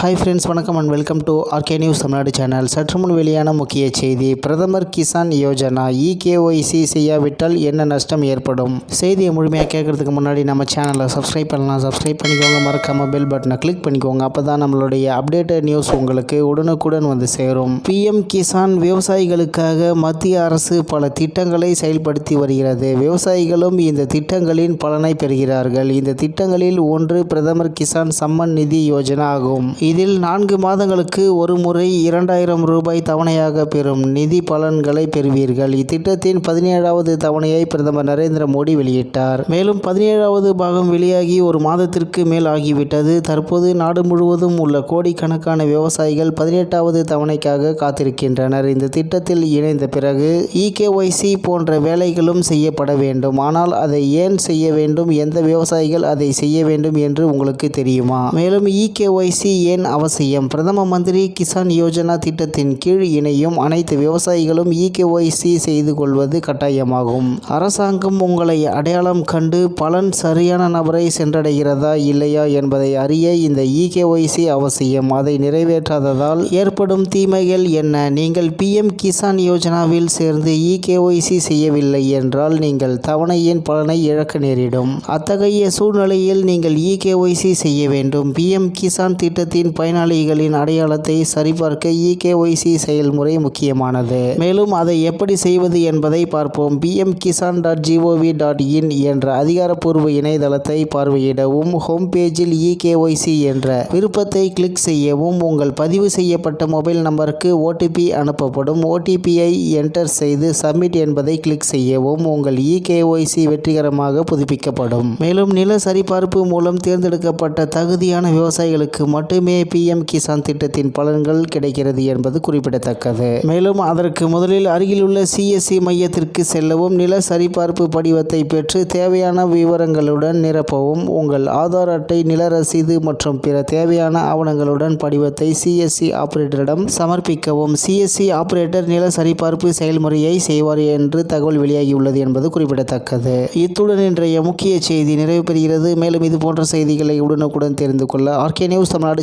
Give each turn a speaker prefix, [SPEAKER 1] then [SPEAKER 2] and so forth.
[SPEAKER 1] Hi friends வணக்கம் and welcome to RK news Tamil Nadu channel சற்று முன் வெளியான முக்கிய செய்தி. பிரதமர் கிசான் யோஜனா இகேஒய்சி செய்யாவிட்டால் என்ன நஷ்டம் ஏற்படும்? செய்தியை முழுமையாக கேட்கறதுக்கு முன்னாடி நம்ம சேனலை சப்ஸ்கிரைப் பண்ணலாம். சப்ஸ்கிரைப் பண்ணிக்கோங்க. மறக்காம பெல் பட்டனை கிளிக் பண்ணிக்கோங்க. அப்போ தான் நம்மளுடைய அப்டேட்டட் நியூஸ் உங்களுக்கு உடனுக்குடன் வந்து சேரும். பிஎம் கிசான் விவசாயிகளுக்காக மத்திய அரசு பல திட்டங்களை செயல்படுத்தி வருகிறது. விவசாயிகளும் இந்த திட்டங்களின் பலனை பெறுகிறார்கள். இந்த திட்டங்களில் ஒன்று பிரதமர் கிசான் சம்மன் நிதி யோஜனா ஆகும். இதில் நான்கு மாதங்களுக்கு ஒரு முறை இரண்டாயிரம் ரூபாய் தவணையாக பெறும் நிதி பலன்களை பெறுவீர்கள். இத்திட்டத்தின் பதினேழாவது தவணையை பிரதமர் நரேந்திர மோடி வெளியிட்டார். மேலும் பதினேழாவது பாகம் வெளியாகி ஒரு மாதத்திற்கு மேல் ஆகிவிட்டது. தற்போது நாடு முழுவதும் உள்ள கோடிக்கணக்கான விவசாயிகள் பதினெட்டாவது தவணைக்காக காத்திருக்கின்றனர். இந்த திட்டத்தில் இணைந்த பிறகு இகேஒய்சி போன்ற வேலைகளும் செய்யப்பட வேண்டும். ஆனால் அதை ஏன் செய்ய வேண்டும்? எந்த விவசாயிகள் அதை செய்ய வேண்டும் என்று உங்களுக்கு தெரியுமா? மேலும் இகேஒய்சி ஏன் அவசியம். பிரதம மந்திரி கிசான் யோஜனா திட்டத்தின் கீழ் இணையும் அனைத்து விவசாயிகளும் இகேஒய்சி செய்து கொள்வது கட்டாயமாகும். அரசாங்கம் உங்களை அடையாளம் கண்டு பலன் சரியான நபரை சென்றடைகிறதா இல்லையா என்பதை அறிய இந்த இகேஒய்சி அவசியம். அதை நிறைவேற்றாததால் ஏற்படும் தீமைகள் என்ன? நீங்கள் பிஎம் கிசான் யோஜனாவில் சேர்ந்து இகேஒய்சி செய்யவில்லை என்றால் நீங்கள் தவணையின் பலனை இழக்க நேரிடும். அத்தகைய சூழ்நிலையில் நீங்கள் இகேஒய்சி செய்ய வேண்டும். பிஎம் கிசான் திட்டத்தின் பயனாளிகளின் அடையாளத்தை சரிபார்க்க இகேஒய்சி செயல்முறை முக்கியமானது. மேலும் அதை எப்படி செய்வது என்பதை பார்ப்போம். PM Kisan dot gov dot in என்ற அதிகாரப்பூர்வ இணையதளத்தை பார்வையிடவும் ஹோம் பேஜில் இகேஒய்சி என்ற விருப்பத்தை கிளிக் செய்யவும் உங்கள் பதிவு செய்யப்பட்ட மொபைல் நம்பருக்கு ஓடிபி அனுப்பப்படும். ஓடிபியை என்டர் செய்து சப்மிட் என்பதை கிளிக் செய்யவும் உங்கள் இகேஒய்சி வெற்றிகரமாக புதுப்பிக்கப்படும். மேலும் நில சரிபார்ப்பு மூலம் தேர்ந்தெடுக்கப்பட்ட தகுதியான விவசாயிகளுக்கு மட்டுமே பிஎம் கிசான் திட்டத்தின் பலன்கள் கிடைக்கிறது என்பது குறிப்பிடத்தக்கது. மேலும் அதற்கு முதலில் அருகிலுள்ள சிஎஸ்சி மையத்திற்கு செல்லவும் நில சரிபார்ப்பு படிவத்தை பெற்று தேவையான விவரங்களுடன் நிரப்பவும் உங்கள் ஆதார் அட்டை நில ரசீது மற்றும் பிற தேவையான ஆவணங்களுடன் படிவத்தை சிஎஸ்சி ஆபரேட்டரிடம் சமர்ப்பிக்கவும். சிஎஸ்சி ஆபரேட்டர் நில சரிபார்ப்பு செயல்முறையை செய்வார் என்று தகவல் வெளியாகியுள்ளது என்பது குறிப்பிடத்தக்கது. இத்துடன் இன்றைய முக்கிய செய்தி நிறைவு பெறுகிறது. மேலும் இது போன்ற செய்திகளை உடனுக்குடன் தெரிந்து கொள்ள ஆர்கே நியூஸ் தமிழ்நாடு